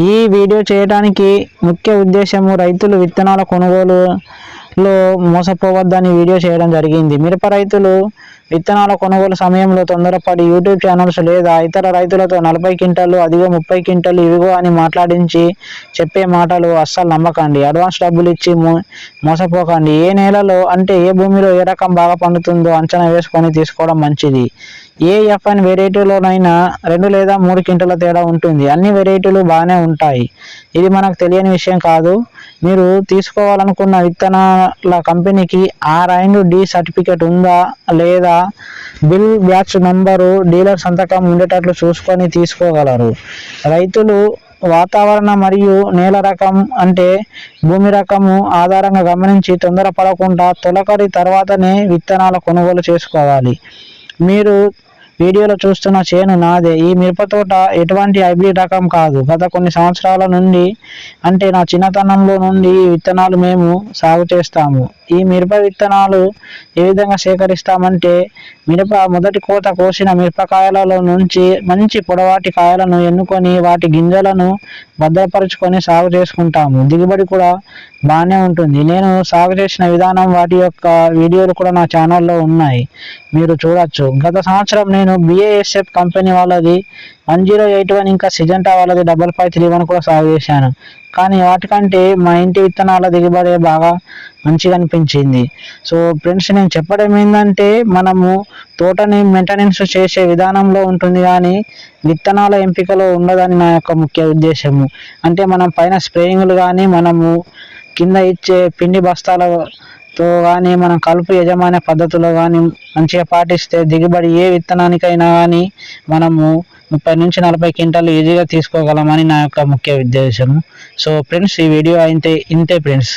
ఈ వీడియో చేయడానికి ముఖ్య ఉద్దేశము రైతులు విత్తనాల కొనుగోలులో మోసపోవద్దని వీడియో చేయడం జరిగింది. మిరప రైతులు విత్తనాల కొనుగోలు సమయంలో తొందరపడి యూట్యూబ్ ఛానల్స్ లేదా ఇతర రైతులతో నలభై క్వింటాలు అదిగో ముప్పై క్వింటాలు ఇవిగో అని మాట్లాడించి చెప్పే మాటలు అస్సలు నమ్మకండి. అడ్వాన్స్ డబ్బులు ఇచ్చి మో మోసపోకండి. ఏ నేలలో అంటే ఏ భూమిలో ఏ రకం బాగా పండుతుందో అంచనా వేసుకొని తీసుకోవడం మంచిది. ఏ ఎఫ్ఎన్ వెరైటీలోనైనా రెండు లేదా మూడు క్వింటాల తేడా ఉంటుంది. అన్ని వెరైటీలు బాగానే ఉంటాయి. ఇది మనకు తెలియని విషయం కాదు. మీరు తీసుకోవాలనుకున్న విత్తనాల కంపెనీకి ఆర్ అండ్ డి సర్టిఫికేట్ ఉందా? లేదా బిల్ బ్యాచ్ నంబరు డీలర్ సంతకం ఉండేటట్లు చూసుకొని తీసుకోగలరు. రైతులు వాతావరణ మరియు నేల రకం అంటే భూమి రకము ఆధారంగా గమనించి తొందరపడకుండా తొలకరి తర్వాతనే విత్తనాల కొనుగోలు చేసుకోవాలి. మీరు వీడియోలో చూస్తున్న చేను నాదే. ఈ మిరప తోట ఎటువంటి హైబ్రిడ్ రకం కాదు. గత కొన్ని సంవత్సరాల నుండి అంటే నా చిన్నతనంలో నుండి ఈ విత్తనాలు మేము సాగు చేస్తాము. ఈ మిరప విత్తనాలు ఏ విధంగా సేకరిస్తామంటే మిరప మొదటి కోత కోసిన మిరపకాయలలో నుంచి మంచి పొడవాటి కాయలను ఎన్నుకొని వాటి గింజలను భద్రపరుచుకొని సాగు చేసుకుంటాము. దిగుబడి కూడా బాగానే ఉంటుంది. నేను సాగు చేసిన విధానం వాటి యొక్క వీడియోలు కూడా నా ఛానల్లో ఉన్నాయి. మీరు చూడొచ్చు. గత సంవత్సరం నేను బిఏఎస్ఎఫ్ కంపెనీ వాళ్ళది వన్ జీరో ఎయిట్ వన్ ఇంకా సిజంటా వాళ్ళది డబల్ ఫైవ్ త్రీ వన్ కూడా సాగు చేశాను. కానీ వాటికంటే మా ఇంటి విత్తనాల దిగుబడి బాగా మంచిగా అనిపించింది. సో ఫ్రెండ్స్ నేను చెప్పడం ఏంటంటే మనము తోటని మెయింటెనెన్స్ చేసే విధానంలో ఉంటుంది కానీ విత్తనాల ఎంపికలో ఉండదని నా యొక్క ముఖ్య ఉద్దేశము. అంటే మనం పైన స్ప్రేయింగ్లు కానీ మనము కింద ఇచ్చే పిండి తో కానీ మనం కలుపు యజమాన పద్ధతిలో కానీ మంచిగా పాటిస్తే దిగుబడి ఏ విత్తనానికైనా కానీ మనము ముప్పై నుంచి నలభై క్వింటాలు ఈజీగా తీసుకోగలమని నా యొక్క ముఖ్య ఉద్దేశం సో ఫ్రెండ్స్ ఈ వీడియో అయితే ఇంతే ఫ్రెండ్స్.